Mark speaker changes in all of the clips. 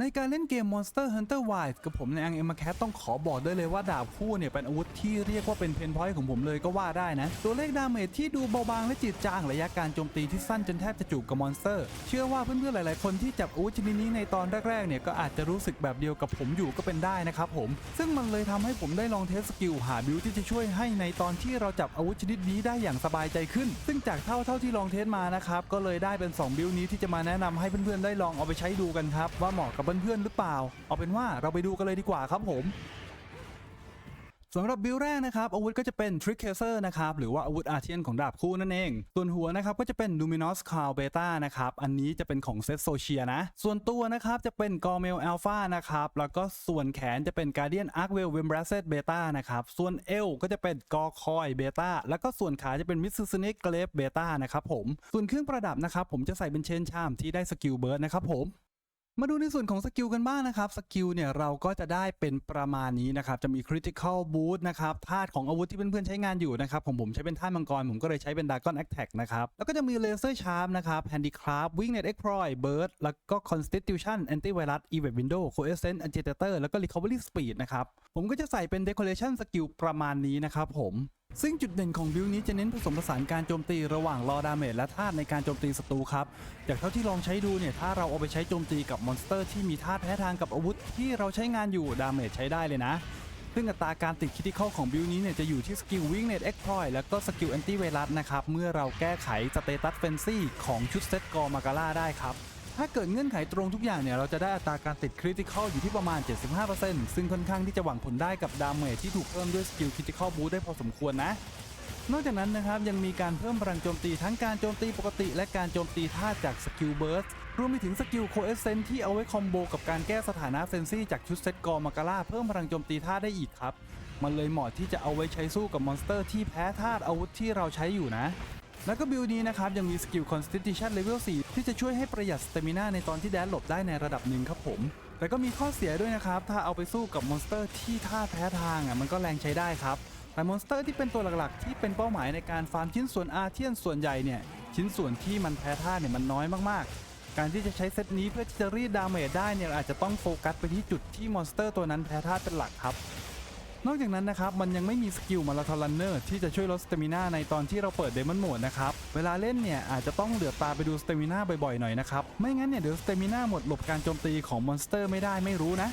Speaker 1: ในการเล่นเกม Monster Hunter Wilds กับผมในอังเอ็มแคทต้องขอบอกได้เลยว่าดาบคู่เนี่ยเป็นอาวุธที่เรียกว่าเป็นเพนพอยต์ของผมเลยก็ว่าได้นะ ตัวเลขดาเมจที่ดูเบาบางและจืดจางระยะการโจมตีที่สั้นจนแทบจะจูบกับมอนสเตอร์ เชื่อว่าเพื่อนๆหลายๆคนที่จับอาวุธชนิดนี้ในตอนแรกๆเนี่ยก็อาจจะรู้สึกแบบเดียวกับผมอยู่ก็เป็นได้นะครับผม ซึ่งมันเลยทำให้ผมได้ลองเทสสกิลหาบิวที่จะช่วยให้ในตอนที่เราจับอาวุธชนิดนี้ได้อย่างสบายใจขึ้น ซึ่งจากเท่าเท่าที่ลองเทสมานะครับก็เลยได้เป็นสองบิวนี้ที่จะมาแนะนำให้เพื่อนๆได้ลองเอาไปใช้ดูกันครับว่าเหมาะกับเพื่อนๆหรือเปล่า เอาเป็นว่าเราไปดูกันเลยดีกว่าครับผมสำหรับบิลแรกนะครับอาวุธก็จะเป็น Trick Chaser นะครับหรือว่าอาวุธอาเทียนของดาบคู่นั่นเอง ส่วนหัวนะครับก็จะเป็น Luminous Cloud Beta นะครับอันนี้จะเป็นของเซตโซเชียนะ ส่วนตัวนะครับจะเป็น Gormel Alpha นะครับแล้วก็ส่วนแขนจะเป็น Guardian Arcwell w i m b r a s e t Beta นะครับส่วนเอวก็จะเป็น g o r c o y Beta แล้วก็ส่วนขาจะเป็น Mitsuzune Glaive Beta นะครับผมส่วนเครื่องประดับนะครับผมจะใส่เป็นเชนชามที่ได้สกิลเบิร์ดนะครับผม มาดูในส่วนของสกิลกันบ้างนะครับสกิลเนี่ยเราก็จะได้เป็นประมาณนี้นะครับจะมี Critical Boost นะครับธาตุของอาวุธที่เพื่อนๆใช้งานอยู่นะครับผมผมใช้เป็นธาตุมังกร ผมก็เลยใช้เป็น Dragon Attack นะครับแล้วก็จะมี Laser Charm นะครับ Handicraft Wingnet Exploit Burst แล้วก็ Constitution Antivirus Evade Window Coessence Agitator แล้วก็ Recovery Speed นะครับผมก็จะใส่เป็น Decoration Skill ประมาณนี้นะครับผม ซึ่งจุดเด่นของบิลนี้จะเน้นผสมผสานการโจมตีระหว่างรอดาเมจและธาตุในการโจมตีศัตรูครับจากเท่าที่ลองใช้ดูเนี่ยถ้าเราเอาไปใช้โจมตีกับมอนสเตอร์ที่มีธาตุแพ้ทางกับอาวุธที่เราใช้งานอยู่ดาเมจใช้ได้เลยนะ ซึ่งอัตราการติดคิติคอลของบิลนี้เนี่ยจะอยู่ที่สกิลวิ่งเน็ตเอ็กพลอยแล้วก็สกิลแอนตี้ไวรัสนะครับเมื่อเราแก้ไขสเตตัสเฟนซี่ของชุดเซตกอร์มาการ่าได้ครับ ถ้าเกิดเงื่อนไขตรงทุกอย่างเนี่ย เราจะได้อัตราการติดคริติคอลอยู่ที่ประมาณ 75%ซึ่งค่อนข้างที่จะหวังผลได้กับดาเมจที่ถูกเพิ่มด้วยสกิลคริติคอลบูได้พอสมควรนะ นอกจากนั้นนะครับยังมีการเพิ่มพลังโจมตีทั้งการโจมตีปกติ และการโจมตีท่าจากสกิลเบิร์สรวมไปถึงสกิลโคเอเซนที่เอาไว้คอมโบกับการแก้สถานะเฟนซี่จากชุดเซตกอร์มาการ่าเพิ่มพลังโจมตีท่าได้อีกครับมันเลยเหมาะที่จะเอาไว้ใช้สู้กับมอนสเตอร์ที่แพ้ธาตุอาวุธที่เราใช้อยู่นะ แล้วก็บิลนี้นะครับยังมีสกิล Constitution Level 4 ที่จะช่วยให้ประหยัดสเตมินาในตอนที่แดนหลบได้ในระดับหนึ่งครับผม แต่ก็มีข้อเสียด้วยนะครับ ถ้าเอาไปสู้กับมอนสเตอร์ที่ท่าแพ้ทางอะมันก็แรงใช้ได้ครับ แต่มอนสเตอร์ที่เป็นตัวหลักๆ ที่เป็นเป้าหมายในการฟาร์มชิ้นส่วนอาเทียนส่วนใหญ่เนี่ยชิ้นส่วนที่มันแพ้ท่าเนี่ยมันน้อยมากๆ การที่จะใช้เซตนี้เพื่อที่จะรีดดาเมจได้เนี่ยอาจจะต้องโฟกัสไปที่จุดที่มอนสเตอร์ตัวนั้นแพ้ท่าเป็นหลักครับ นอกจากนั้นนะครับมันยังไม่มีสกิลมาราธอนรันเนอร์ที่จะช่วยลดสเตมิน่าในตอนที่เราเปิดเดมอนโหมดนะครับเวลาเล่นเนี่ยอาจจะต้องเหลือบตาไปดูสเตมิน่าบ่อยๆหน่อยนะครับไม่งั้นเนี่ยเดี๋ยวสเตมิน่าหมดหลบการโจมตีของมอนสเตอร์ไม่ได้ไม่รู้นะ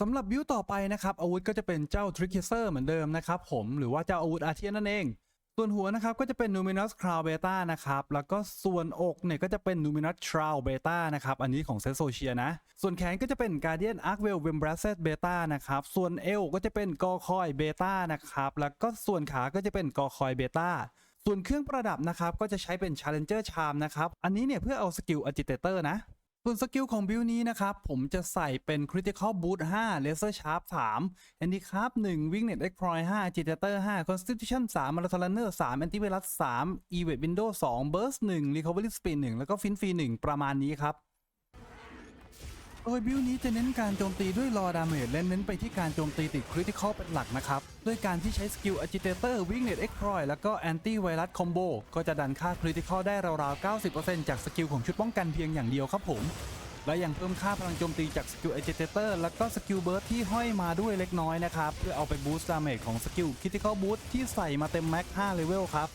Speaker 1: สำหรับบิวต่อไปนะครับอาวุธก็จะเป็นเจ้าทริกเกอร์เหมือนเดิมนะครับผมหรือว่าเจ้าอาวุธอาเทียนนั่นเอง ส่วนหัวนะครับก็จะเป็น Luminous Cloud Beta นะครับ แล้วก็ส่วนอกเนี่ยก็จะเป็น Luminous Shroud Beta นะครับ อันนี้ของเซโซเชียนะ ส่วนแขนก็จะเป็น Guardian Arcwell w i m b r a s e t Beta นะครับ ส่วนเอวก็จะเป็น g o c o y Beta นะครับ แล้วก็ส่วนขาก็จะเป็น g o c o y Beta ส่วนเครื่องประดับนะครับก็จะใช้เป็น Challenger Charm นะครับ อันนี้เนี่ยเพื่อเอาสกิล Agitator นะ ส่วนสกิลของบิลนี้นะครับ ผมจะใส่เป็น Critical Boost 5 Laser Sharp 3 Handicraft 1 Wingnet Exploit 5 Agitator 5 Constitution 3 Marathon Runner 3 Antivirus 3 Evade Window 2 Burst 1 Recovery Speed 1 แล้วก็ Fin Free 1 ประมาณนี้ครับ โดยบิลนี้จะเน้นการโจมตีด้วยรอดาเมจและเน้นไปที่การโจมตีติดคริติคอลเป็นหลักนะครับ ด้วยการที่ใช้สกิล Agitator Wingnet Exploit แล้วก็ Anti Virus Combo ก็จะดันค่าคริติคอลได้ราวๆ 90%จากสกิลของชุดป้องกันเพียงอย่างเดียวครับผม และยังเพิ่มค่าพลังโจมตีจากสกิล Agitator แล้วก็สกิลเบิร์ดที่ห้อยมาด้วยเล็กน้อยนะครับเพื่อเอาไปบูสต์ดาเมจของสกิล Critical Boost ที่ใส่มาเต็มแม็ก5เลเวลครับ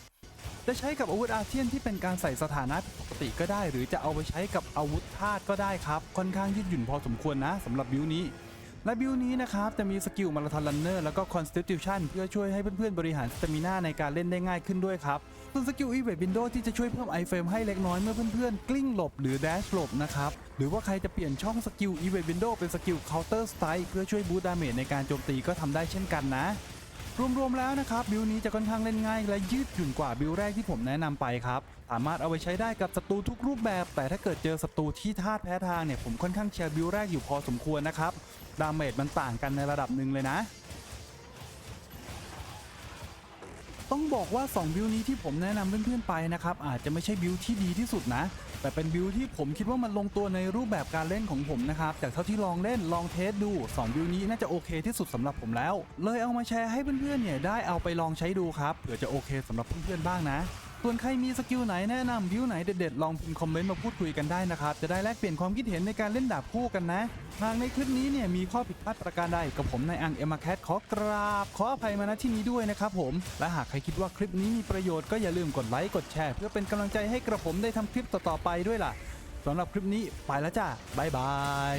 Speaker 1: จะใช้กับอาวุธอาเทียนที่เป็นการใส่สถานะปกติก็ได้ หรือจะเอาไปใช้กับอาวุธธาตุก็ได้ครับ ค่อนข้างยืดหยุ่นพอสมควรนะสำหรับบิวนี้และบิวนี้นะครับ จะมีสกิลมาราธอนรันเนอร์แล้วก็ Constitution เพื่อช่วยให้เพื่อนๆ บริหารสเตมินาในการเล่นได้ง่ายขึ้นด้วยครับ ส่วนสกิล Evade Window ที่จะช่วยเพิ่ม iframe ให้เล็กน้อยเมื่อเพื่อนๆ กลิ้งหลบหรือ dash หลบนะครับ หรือว่าใครจะเปลี่ยนช่องสกิล Evade Window เป็นสกิล Counter Strike เพื่อช่วยบูตดาเมจในการโจมตีก็ทำได้เช่นกันนะ รวมๆแล้วนะครับบิลนี้จะค่อนข้างเล่นง่าย และยืดหยุ่นกว่าบิลแรกที่ผมแนะนำไปครับสามารถเอาไปใช้ได้กับศัตรูทุกรูปแบบ แต่ถ้าเกิดเจอศัตรูที่ธาตุแพ้ทางเนี่ยผมค่อนข้างเชียร์บิลแรกอยู่พอสมควรนะครับดาเมจมันต่างกันในระดับหนึ่งเลยนะ ต้องบอกว่า 2 บิวนี้ที่ผมแนะนำเพื่อนๆไปนะครับอาจจะไม่ใช่บิวที่ดีที่สุดนะ แต่เป็นบิวที่ผมคิดว่ามันลงตัวในรูปแบบการเล่นของผมนะครับจากเท่าที่ลองเล่นลองเทสดู 2 บิวนี้น่าจะโอเคที่สุดสำหรับผมแล้ว เลยเอามาแชร์ให้เพื่อนๆเนี่ยได้เอาไปลองใช้ดูครับเผื่อจะโอเคสำหรับเพื่อนๆบ้างนะ ส่วนใครมีสกิลไหนแนะนำบิวไหนเด็ดๆ ลองพิมพ์คอมเมนต์มาพูดคุยกันได้นะครับ จะได้แลกเปลี่ยนความคิดเห็นในการเล่นดาบคู่กันนะ หากในคลิปนี้เนี่ยมีข้อผิดพลาดประการใดกับผมนายอังเอมาแคทขอกราบ ขออภัยมาณที่นี้ด้วยนะครับผม และหากใครคิดว่าคลิปนี้มีประโยชน์ก็อย่าลืมกดไลค์กดแชร์ เพื่อเป็นกำลังใจให้กระผมได้ทำคลิปต่อๆไปด้วยล่ะสำหรับคลิปนี้ไปแล้วจ้าบ๊ายบาย